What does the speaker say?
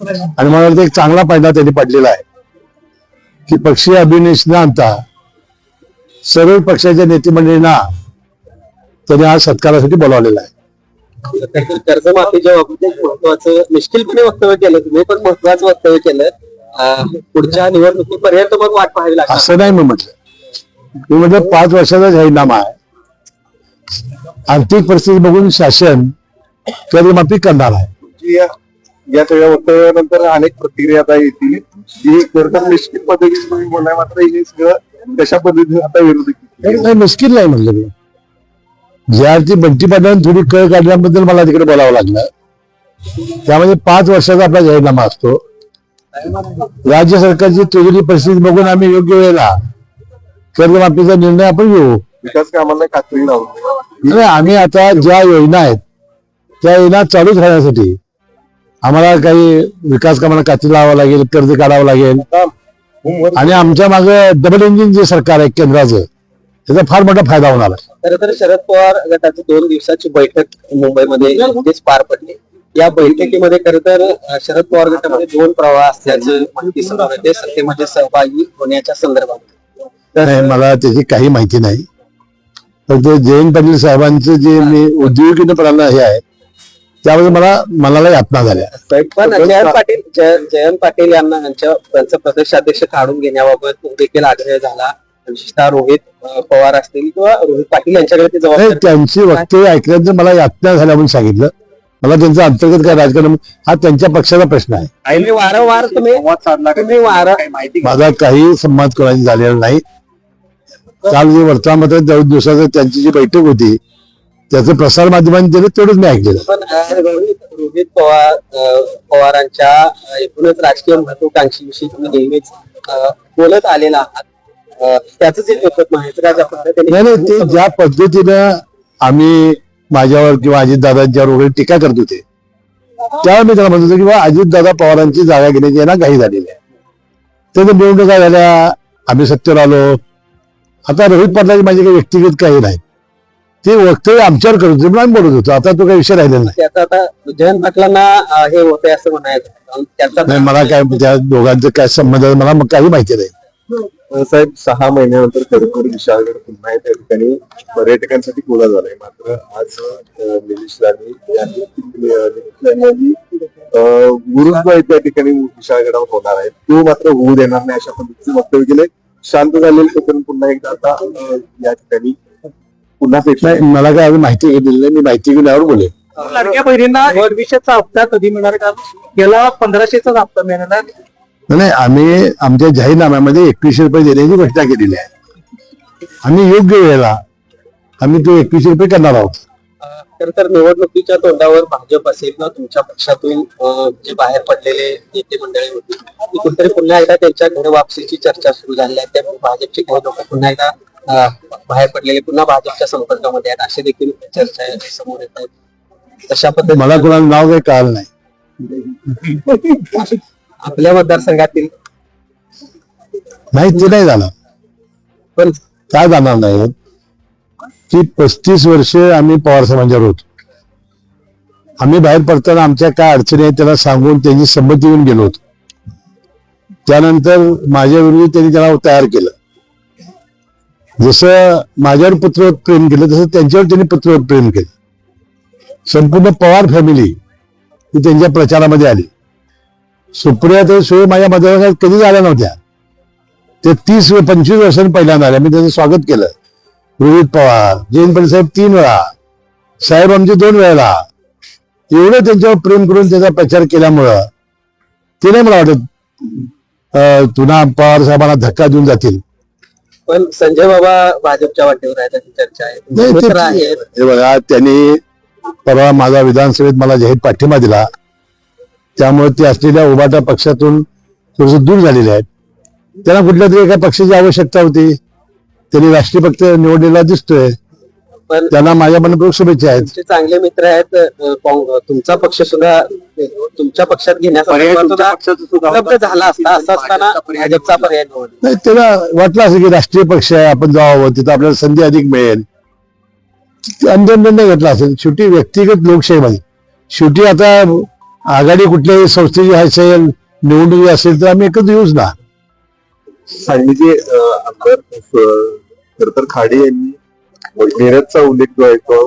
आणि मला वाटतं एक चांगला फायदा त्यांनी पडलेला आहे. की पक्षीय अभिनेश आणता सर्व पक्षाच्या नेते मंडळींना त्यांनी आज सत्कारासाठी बोलावलेला आहे. कर्जमाफीच्या बाबतीत महत्वाचं निश्चितपणे वक्तव्य केलं तुम्ही पण महत्वाचं वक्तव्य केलं. पुढच्या निवडणुकीपर्यंत मग वाट पाहावी लागणार. असं नाही मी म्हटलं. मी म्हटलं पाच वर्षाचा जाहीरनामा आहे. आर्थिक परिस्थिती बघून शासन कर्जमाफी करणार आहे. या सगळ्या वक्तव्यानंतर अनेक प्रतिक्रिया आता येतील. की खरं निश्चित पद्धतीने तुम्ही बोललाय मात्र हे सगळं कशा पद्धतीने आता विरोधी मुश्किल नाही म्हणलं मी. ज्या अर्थी बंटी पाटलांनी थोडी कळ काढल्याबद्दल मला तिकडे बोलावं लागलं. त्यामध्ये पाच वर्षाचा आपला जाहीरनामा असतो. राज्य सरकारची तिजोरी परिस्थिती बघून आम्ही योग्य वेळेला कर्जमाफीचा निर्णय आपण घेऊ. विकास कामांना कात्री लावली आणि आम्ही आता ज्या योजना आहेत त्या योजना चालूच राहण्यासाठी आम्हाला काही विकास कामाला कात्री लावावं लागेल कर्ज काढावं लागेल. आणि आमच्या मागे डबल इंजिन जे सरकार आहे केंद्राचं त्याचा फार मोठा फायदा होणार आहे. खरं तर शरद पवार गटाची दोन दिवसाची बैठक मुंबईमध्ये नुकतीच पार पडली. या बैठकीमध्ये खरं तर शरद पवार गटामध्ये दोन प्रवाह असल्याचं माहिती समोर येते सत्तेमध्ये सहभागी होण्याच्या संदर्भात नाही मला त्याची काही माहिती नाही. फक्त जयंत पाटील साहेबांचं जे मी उद्योगिकीपणाला हे आहे त्यामध्ये मला मनाला यातना झाल्या. पण जयंत पाटील जय- जयंत पाटील यांना यांच्या त्यांचं प्रदेशाध्यक्ष काढून घेण्याबाबत देखील आग्रह झाला. विशेषतः रोहित पवार असतील किंवा रोहित पाटील यांच्याकडे ती त्यांची वक्तव्य ऐकल्यानंतर मला यातना झाल्या म्हणून सांगितलं मला त्यांचं अंतर्गत काय राजकारण हा त्यांच्या पक्षाचा प्रश्न आहे. तुम्ही वारंवार तुम्ही माझा काही संवाद कोणाशी झालेला नाही. काल जे वर्तमानपत्रात दोन दिवसाचं त्यांची जी बैठक होती त्याचं प्रसार माध्यमांनी दिलं तेवढंच मी ऐकलेलं. पण रोहित रोहित पवार पवारांच्या एकूणच राजकीय महत्वाकांक्षीविषयी तुम्ही नेहमीच बोलत आलेला आहात. त्याचं जे नाही नाही ते ज्या पद्धतीनं आम्ही माझ्यावर किंवा अजितदादांच्यावर वगैरे टीका करत होते त्यावेळी मी त्याला म्हणत होतो की बा अजितदादा पवारांची जागा घेण्याची यांना घाई झालेली आहे. त्याचं निवडणुका झाल्या आम्ही सत्तेवर आलो. आता रोहित पाटलाची माझी काही व्यक्तिगत काही नाही. ते वक्तव्य आमच्यावर करत होते म्हणून आम्ही बोलत होतो. आता तो काही विषय राहिलेला नाही. त्याचं आता जयंत पाटलांना अं, हे होतंय असं म्हणायचं. त्याचा नाही मला काय त्या दोघांचं काय संबंध आहे, मला मग काही माहिती नाही. साहेब सहा महिन्यानंतर खरखर विशाळगड पुन्हा त्या ठिकाणी पर्यटकांसाठी खुला झालाय. मात्र आज अं, निलेश राणे यांनी अं, निलेश राणे यांनी अं, गुरुद्वा आहे त्या ठिकाणी विशाळगडावर होणार आहे. तो मात्र होऊ देणार नाही अशा पद्धतीचे वक्तव्य केले शांत झालेलं प्रकरण पुन्हा एकदा आता अं, या ठिकाणी पुन्हा नाही मला काय अजून माहिती घेतलेली नाही मी माहिती घेऊन यावर बोलेन. लाडक्या बहिणींना एकविशेचा हप्ता कधी मिळणार? का गेला पंधराशेचा हप्ता मिळणार. नाही, नाही आम्ही आमच्या जाहीरनाम्यामध्ये एकवीसशे रुपये देण्याची घोषणा केलेली आहे. आम्ही योग्य वेळेला आम्ही तो एकवीसशे रुपये करणार आहोत. खर तर निवडणुकीच्या तोंडावर भाजप असेल किंवा तुमच्या पक्षातून जे बाहेर पडलेले नेते मंडळी होती ती कुठेतरी पुन्हा एकदा त्यांच्या घर वापसीची चर्चा सुरू झाली आहे. त्यामुळे भाजपचे काही लोक पुन्हा एकदा बाहेर पडलेले पुन्हा भाजपच्या संपर्कामध्ये आहेत. असे देखील चर्चा समोर येत आहेत तशा पद्धतीने मला कोणाला नाव काही कळालं नाही. आपल्या मतदारसंघातील नाही ते नाही झालं पण काय जाणार नाही? की पस्तीस वर्ष आम्ही पवार समाजावर होतो. आम्ही बाहेर पडताना आमच्या काय अडचणी आहेत त्याला सांगून त्यांची संमती घेऊन गेलो होतो. त्यानंतर माझ्याविरुद्ध त्यांनी त्याला तयार केलं. जसं माझ्यावर पुत्रवत प्रेम केलं तसं त्यांच्यावर त्यांनी पुत्रवत प्रेम केलं. संपूर्ण पवार फॅमिली ही त्यांच्या प्रचारामध्ये आली. सुप्रिया तर सोय माझ्या मतदारसंघात कधीच आल्या नव्हत्या. ते तीस पंचवीस वर्षांनी पहिल्यांदा आल्या. मी त्याचं स्वागत केलं. रोहित पवार जयंत साहेब तीन वेळा. साहेब आमचे दोन वेळेला. एवढं त्यांच्यावर प्रेम करून त्याचा प्रचार केल्यामुळं ते नाही मला वाटत पुन्हा पवार साहेबांना धक्का देऊन जातील. पण संजय बाबा भाजपच्या वाटेवर आहेत अशी चर्चा आहे. हे बघा त्यांनी परवा माझा विधानसभेत मला जाहीर पाठिंबा दिला. त्यामुळे ते असलेल्या उभाटा पक्षातून थोडस दूर झालेले आहेत. त्यांना कुठल्या तरी एका पक्षाची आवश्यकता होती. त्यांनी राष्ट्रीय पक्ष निवडलेला दिसतोय. पण त्यांना माझ्या मनपूर्वक शुभेच्छा आहेत. तुमचे चांगले मित्र आहेत अं, काँग- तुमचा पक्ष सुद्धा तुमच्या पक्षात घेण्यासाठी उपलब्ध झाला असता असं असताना भाजपचा पर्याय निवडला नाही त्याला वाटलं असं की राष्ट्रीय पक्ष आहे आपण जावं तिथं आपल्याला संधी अधिक मिळेल. अंतिम निर्णय घेतला असेल. शेवटी व्यक्तिगत लोकशाहीमध्ये शेवटी आता आघाडी कुठल्याही संस्थेची असेल निवडणुकी असेल तर आम्ही एकत्र येऊच ना. सांगलीचे आमदार खर तर खाडे यांनी मिरजचा उल्लेख जो आहे तो